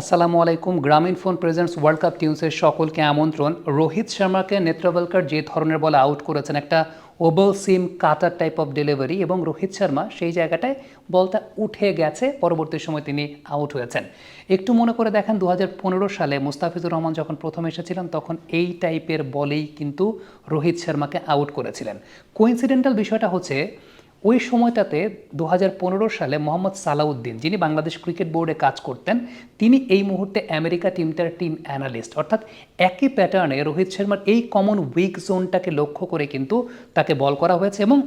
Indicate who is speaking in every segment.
Speaker 1: আসসালামু আলাইকুম। Grameen phone presents world cup টিউন্সের সকলকে আমন্ত্রণ। রোহিত শর্মাকে নেত্রবলকার যে ধরনের বলে আউট করেছেন একটা oval seam cutter type of delivery এবং রোহিত শর্মা সেই জায়গাটায় বলটা উঠে গেছে। পরবর্তী সময় তিনি আউট হয়েছেন। একটু মনে করে দেখেন দু হাজার পনেরো সালে মুস্তাফিজুর রহমান যখন প্রথম এসেছিলেন, তখন এই টাইপের বলেই কিন্তু রোহিত শর্মাকে আউট করেছিলেন। কোইন্সিডেন্টাল বিষয়টা হচ্ছে ওই সময়টাতে দু হাজার পনেরো সালে মোহাম্মদ সালাউদ্দিন, যিনি বাংলাদেশ ক্রিকেট বোর্ডে কাজ করতেন, তিনি এই মুহূর্তে আমেরিকা টিমটার টিম অ্যানালিস্ট অর্থাৎ একই প্যাটার্নে রোহিত শর্মার এই কমন উইক জোনটাকে লক্ষ্য করে কিন্তু তাকে বল করা হয়েছে এবং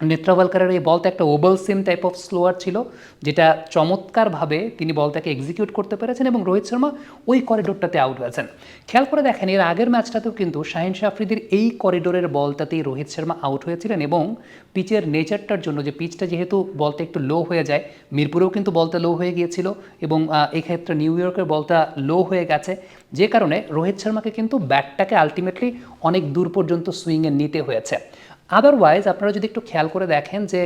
Speaker 1: নেত্রবালকারের এই বলটা একটা oval seam type of slower ছিল যেটা চমৎকারভাবে তিনি বলটাকে এক্সিকিউট করতে পেরেছেন এবং রোহিত শর্মা ওই করিডোরটাতে আউট হয়েছেন। খেয়াল করে দেখেন এর আগের ম্যাচটাতেও কিন্তু শাহিন শাফরিদির এই করিডোরের বলটাতেই রোহিত শর্মা আউট হয়েছিলেন এবং পিচের নেচারটার জন্য যে পিচটা যেহেতু বলটা একটু লো হয়ে যায় মিরপুরেও কিন্তু বলটা লো হয়ে গিয়েছিল এবং আহ, এই ক্ষেত্রে নিউ ইয়র্কের বলটা লো হয়ে গেছে। যে কারণে রোহিত শর্মাকে কিন্তু ব্যাটটাকে আলটিমেটলি অনেক দূর পর্যন্ত সুইংয়ে নিতে হয়েছে। আদারওয়াইজ আপনারা যদি একটু খেয়াল করে দেখেন যে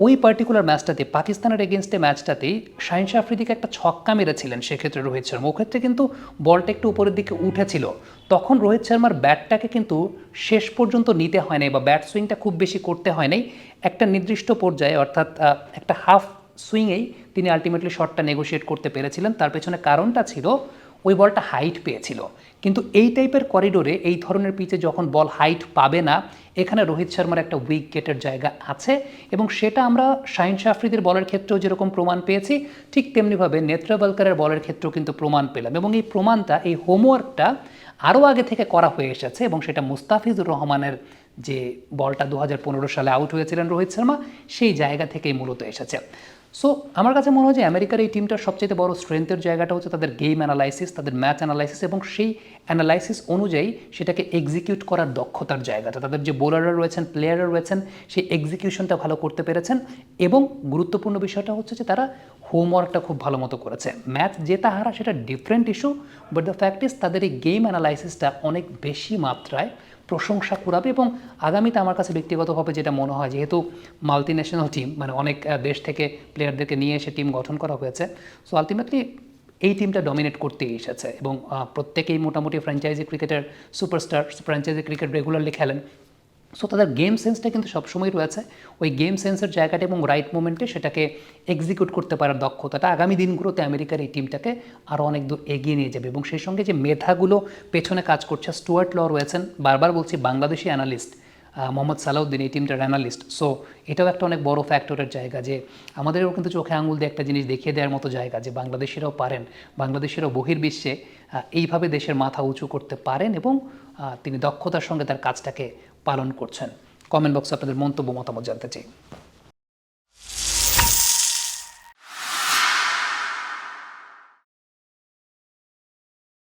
Speaker 1: ওই পার্টিকুলার ম্যাচটাতে পাকিস্তানের এগেনস্টে ম্যাচটাতেই শাহিন শাফরিদিকে একটা ছক্কা মেরেছিলেন সেক্ষেত্রে রোহিত শর্মা। ওক্ষেত্রে কিন্তু বলটা একটু উপরের দিকে উঠেছিল। তখন রোহিত শর্মার ব্যাটটাকে কিন্তু শেষ পর্যন্ত নিতে হয় নাই বা ব্যাট সুইংটা খুব বেশি করতে হয় নাই। একটা নির্দিষ্ট পর্যায়ে, অর্থাৎ একটা হাফ সুইংয়েই তিনি আলটিমেটলি শটটা নেগোশিয়েট করতে পেরেছিলেন। তার পেছনে কারণটা ছিল ওই বলটা হাইট পেয়েছিল। কিন্তু এই টাইপের করিডোরে এই ধরনের পিচে যখন বল হাইট পাবে না, এখানে রোহিত শর্মার একটা উইকেটের জায়গা আছে এবং সেটা আমরা শাহিন শাফরিদের বলের ক্ষেত্রেও যেরকম প্রমাণ পেয়েছি, ঠিক তেমনিভাবে নেত্রাবলকারের বলের ক্ষেত্রেও কিন্তু প্রমাণ পেলাম এবং এই প্রমাণটা, এই হোমওয়ার্কটা আরও আগে থেকে করা হয়ে এসেছে এবং সেটা মুস্তাফিজুর রহমানের যে বলটা দু হাজার পনেরো সালে আউট হয়েছিলেন রোহিত শর্মা, সেই জায়গা থেকেই মূলত এসেছে। সো আমার কাছে মনে হয় যে আমেরিকার এই টিমটার সবচেয়ে বড় স্ট্রেংথের জায়গাটা হচ্ছে তাদের গেম অ্যানালাইসিস তাদের ম্যাচ অ্যানালাইসিস এবং সেই অ্যানালাইসিস অনুযায়ী সেটাকে এক্সিকিউট করার দক্ষতার জায়গাটা। তাদের যে বোলাররা রয়েছেন প্লেয়াররা রয়েছেন, সেই এক্সিকিউশনটা ভালো করতে পেরেছেন এবং গুরুত্বপূর্ণ বিষয়টা হচ্ছে যে তারা হোমওয়ার্কটা খুব ভালো মতো করেছে। ম্যাচ জেতা হারা সেটা different issue but the fact is তাদের এই গেম অ্যানালাইসিসটা অনেক বেশি মাত্রায় প্রশংসা করাবে এবং আগামীতে আমার কাছে ব্যক্তিগতভাবে যেটা মনে হয়, যেহেতু মাল্টি ন্যাশনাল টিম মানে অনেক দেশ থেকে প্লেয়ারদেরকে নিয়ে এসে টিম গঠন করা হয়েছে সো আলটিমেটলি এই টিমটা ডমিনেট করতেই এসেছে এবং প্রত্যেকেই মোটামুটি ফ্র্যাঞ্চাইজি ক্রিকেটের সুপারস্টার ফ্র্যাঞ্চাইজি ক্রিকেট রেগুলারলি খেলেন। সো তাদের গেম সেন্সটা কিন্তু সবসময় রয়েছে। ওই গেম সেন্সের জায়গাটা এবং রাইট মোমেন্টে সেটাকে এক্সিকিউট করতে পারার দক্ষতাটা আগামী দিনগুলোতে আমেরিকার এই টিমটাকে আরও অনেক দূর এগিয়ে নিয়ে যাবে। এবং সেই সঙ্গে যে মেধাগুলো পেছনে কাজ করছে, স্টুয়ার্ট ল রয়েছেন, বারবার বলছি বাংলাদেশি অ্যানালিস্ট মোহাম্মদ সালাউদ্দিন, এই টিমটার অ্যানালিস্ট সো এটাও একটা অনেক বড় ফ্যাক্টরের জায়গা যে আমাদেরও কিন্তু চোখে আঙুল দিয়ে একটা জিনিস দেখিয়ে দেওয়ার মতো জায়গা যে বাংলাদেশিরাও পারেন, বাংলাদেশিরাও বহির্বিশ্বে এইভাবে দেশের মাথা উঁচু করতে পারেন এবং তিনি দক্ষতার সঙ্গে তার কাজটাকে পালন করছেন। কমেন্ট বক্সে আপনাদের মন্তব্য মতামত জানতে চাই।